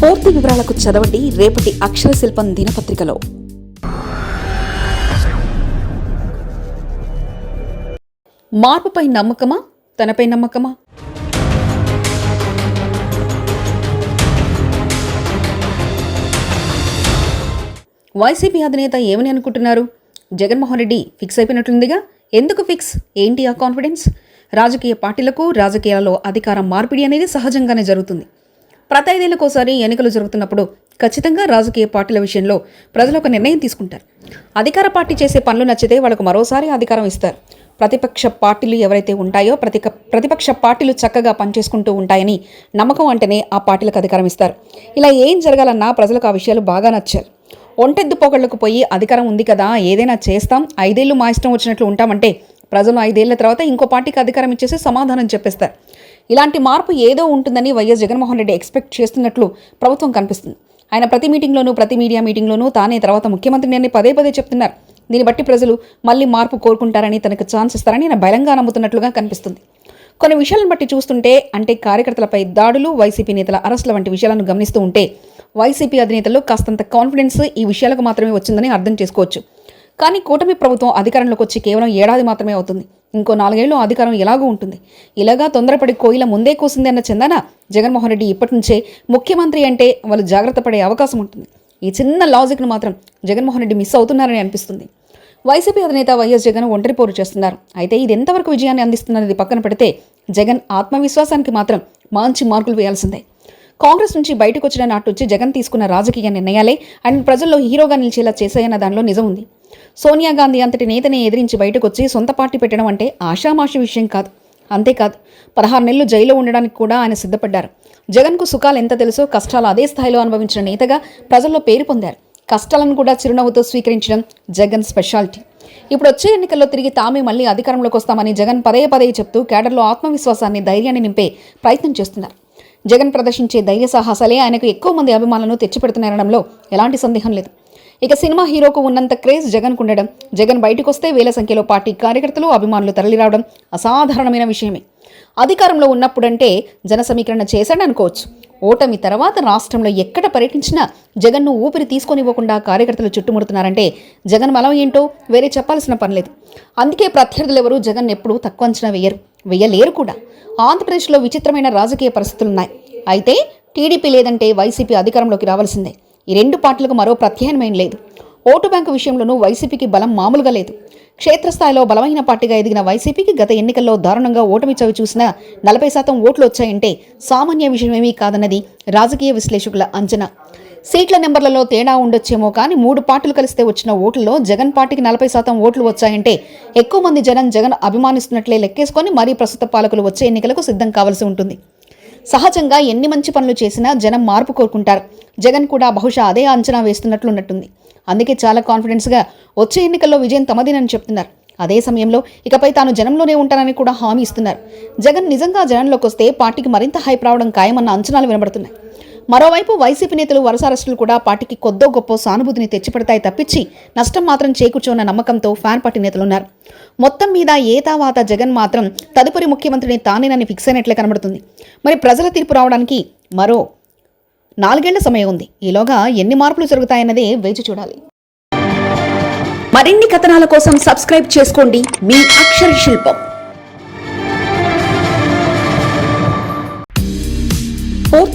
పూర్తి వివరాలకు చదవండి రేపటి అక్షర శిల్పం దినపత్రికలో. మార్పుపై నమ్మకమా? తనపై నమ్మకమా? వైసీపీ అధినేత ఏమని అనుకుంటున్నారు? జగన్మోహన్ రెడ్డి ఫిక్స్ అయిపోయినట్లుందిగా ఎందుకు ఫిక్స్? ఏంటి ఆ కాన్ఫిడెన్స్? రాజకీయ పార్టీలకు రాజకీయాలలో అధికారం మార్పిడి అనేది సహజంగానే జరుగుతుంది. ప్రతి ఐదేళ్ళకోసారి ఎన్నికలు జరుగుతున్నప్పుడు ఖచ్చితంగా రాజకీయ పార్టీల విషయంలో ప్రజలు ఒక నిర్ణయం తీసుకుంటారు. అధికార పార్టీ చేసే పనులు నచ్చితే వాళ్ళకు మరోసారి అధికారం ఇస్తారు. ప్రతిపక్ష పార్టీలు ఎవరైతే ఉంటాయో ప్రతి ప్రతిపక్ష పార్టీలు చక్కగా పనిచేసుకుంటూ ఉంటాయని నమ్మకం అంటేనే ఆ పార్టీలకు అధికారం ఇస్తారు. ఇలా ఏం జరగాలన్నా ప్రజలకు ఆ విషయాలు బాగా నచ్చారు. ఒంటెద్దు పొగళ్ళకు పోయి అధికారం ఉంది కదా ఏదైనా చేస్తాం ఐదేళ్ళు మా ఇష్టం వచ్చినట్లు ఉంటామంటే ప్రజలు ఐదేళ్ళ తర్వాత ఇంకో పార్టీకి అధికారం ఇచ్చేసి సమాధానం చెప్పేస్తారు. ఇలాంటి మార్పు ఏదో ఉంటుందని వైఎస్ జగన్మోహన్ రెడ్డి ఎక్స్పెక్ట్ చేస్తున్నట్లు ప్రభుత్వం కనిపిస్తుంది. ఆయన ప్రతి మీటింగ్లోనూ ప్రతి మీడియా మీటింగ్లోనూ తానే తర్వాత ముఖ్యమంత్రిని అని పదే పదే చెప్తున్నారు. దీన్ని బట్టి ప్రజలు మళ్ళీ మార్పు కోరుకుంటారని తనకు ఛాన్స్ ఇస్తారని ఆయన బలంగా నమ్ముతున్నట్లుగా కనిపిస్తుంది. కొన్ని విషయాలను బట్టి చూస్తుంటే అంటే కార్యకర్తలపై దాడులు వైసీపీ నేతల అరెస్టుల వంటి విషయాలను గమనిస్తూ ఉంటే వైసీపీ అధినేతల్లో కాస్తంత కాన్ఫిడెన్స్ ఈ విషయాలకు మాత్రమే వచ్చిందని అర్థం చేసుకోవచ్చు. కానీ కూటమి ప్రభుత్వం అధికారంలోకి వచ్చి కేవలం ఏడాది మాత్రమే అవుతుంది. ఇంకో నాలుగేళ్ళు అధికారం ఎలాగూ ఉంటుంది. ఇలాగా తొందరపడి కోయిల ముందే కూసింది అన్న చందన జగన్మోహన్ రెడ్డి ఇప్పటి నుంచే ముఖ్యమంత్రి అంటే వాళ్ళు జాగ్రత్త పడే అవకాశం ఉంటుంది. ఈ చిన్న లాజిక్ను మాత్రం జగన్మోహన్ రెడ్డి మిస్ అవుతున్నారని అనిపిస్తుంది. వైసీపీ అధినేత వైఎస్ జగన్ ఒంటరి పోరు చేస్తున్నారు. అయితే ఇది ఎంతవరకు విజయాన్ని అందిస్తుందనేది పక్కన పెడితే జగన్ ఆత్మవిశ్వాసానికి మాత్రం మంచి మార్కులు వేయాల్సిందే. కాంగ్రెస్ నుంచి బయటకు వచ్చిన నాటి నుంచి జగన్ తీసుకున్న రాజకీయ నిర్ణయాలే ఆయన ప్రజల్లో హీరోగా నిలిచేలా చేశాయన్న దానిలో నిజం ఉంది. సోనియా గాంధీ అంతటి నేతని ఎదిరించి బయటకొచ్చి సొంత పార్టీ పెట్టడం అంటే ఆషామాషి విషయం కాదు. అంతేకాదు పదహారు నెలలు జైల్లో ఉండడానికి కూడా ఆయన సిద్ధపడ్డారు. జగన్కు సుఖాలు ఎంత తెలుసో కష్టాలు అదే స్థాయిలో అనుభవించిన నేతగా ప్రజల్లో పేరు పొందారు. కష్టాలను కూడా చిరునవ్వుతో స్వీకరించడం జగన్ స్పెషాలిటీ. ఇప్పుడు వచ్చే ఎన్నికల్లో తిరిగి తామే మళ్ళీ అధికారంలోకి వస్తామని జగన్ పదే పదే చెప్తూ కేడర్లో ఆత్మవిశ్వాసాన్ని ధైర్యాన్ని నింపే ప్రయత్నం చేస్తున్నారు. జగన్ ప్రదర్శించే ధైర్య సాహసాలే ఆయనకు ఎక్కువ మంది అభిమానులను తెచ్చిపెడుతున్నారనడంలో ఎలాంటి సందేహం లేదు. ఇక సినిమా హీరోకు ఉన్నంత క్రేజ్ జగన్కు ఉండడం జగన్ బయటకు వస్తే వేల సంఖ్యలో పార్టీ కార్యకర్తలు అభిమానులు తరలిరావడం అసాధారణమైన విషయమే. అధికారంలో ఉన్నప్పుడంటే జన సమీకరణ చేశాడని అనుకోవచ్చు. ఓటమి తర్వాత రాష్ట్రంలో ఎక్కడ పర్యటించినా జగన్ను ఊపిరి తీసుకొనివ్వకుండా కార్యకర్తలు చుట్టుముడుతున్నారంటే జగన్ బలం ఏంటో వేరే చెప్పాల్సిన పనిలేదు అందుకే ప్రత్యర్థులు ఎవరూ జగన్ ఎప్పుడూ తక్కువ అంచనా వేయరు. వేయలేరు కూడా. ఆంధ్రప్రదేశ్లో విచిత్రమైన రాజకీయ పరిస్థితులున్నాయి. అయితే టీడీపీ లేదంటే వైసీపీ అధికారంలోకి రావాల్సిందే. ఈ రెండు పార్టీలకు మరో ప్రత్యామ్నాయం లేదు. ఓటు బ్యాంకు విషయంలోనూ వైసీపీకి బలం మామూలుగా లేదు. క్షేత్రస్థాయిలో బలమైన పార్టీగా ఎదిగిన వైసీపీకి గత ఎన్నికల్లో దారుణంగా ఓటమి చవి చూసిన నలభై శాతం ఓట్లు వచ్చాయంటే సామాన్య విషయమేమీ కాదన్నది రాజకీయ విశ్లేషకుల అంచనా. సీట్ల నెంబర్లలో తేడా ఉండొచ్చేమో కానీ మూడు పార్టీలు కలిస్తే వచ్చిన ఓట్లలో జగన్ పార్టీకి నలభై శాతం ఓట్లు వచ్చాయంటే ఎక్కువ మంది జనం జగన్ అభిమానిస్తున్నట్లే లెక్కేసుకొని మరీ ప్రస్తుత పాలకులు వచ్చే ఎన్నికలకు సిద్ధం కావాల్సి ఉంటుంది. సహజంగా ఎన్ని మంచి పనులు చేసినా జనం మార్పు కోరుకుంటారు. జగన్ కూడా బహుశా అదే అంచనా వేస్తున్నట్లు ఉన్నట్టుంది. అందుకే చాలా కాన్ఫిడెన్స్గా వచ్చే ఎన్నికల్లో విజయం తమదేనని చెప్తున్నారు. అదే సమయంలో ఇకపై తాను జనంలోనే ఉంటానని కూడా హామీ ఇస్తున్నారు. జగన్ నిజంగా జనంలోకి వస్తే పార్టీకి మరింత హైప్ రావడం ఖాయమన్న అంచనాలు వినబడుతున్నాయి. మరోవైపు వైసీపీ నేతలు వరుస అరెస్టులు కూడా పార్టీకి కొద్దో గొప్ప సానుభూతిని తెచ్చిపెడతాయి తప్పించి నష్టం మాత్రం చేకూర్చోన్న నమ్మకంతో ఫ్యాన్ పార్టీ నేతలున్నారు మొత్తం మీద ఏ తావాత జగన్ మాత్రం తదుపరి ముఖ్యమంత్రిని తానేనని ఫిక్స్ అయినట్లే కనబడుతుంది. మరి ప్రజల తీర్పు రావడానికి మరో నాలుగేళ్ళ సమయం ఉంది. ఈలోగా ఎన్ని మార్పులు జరుగుతాయన్నదే వేచి చూడాలి. మరిన్ని కథనాల కోసం సబ్స్క్రైబ్ చేసుకోండి. మీ అక్షర శిల్పం.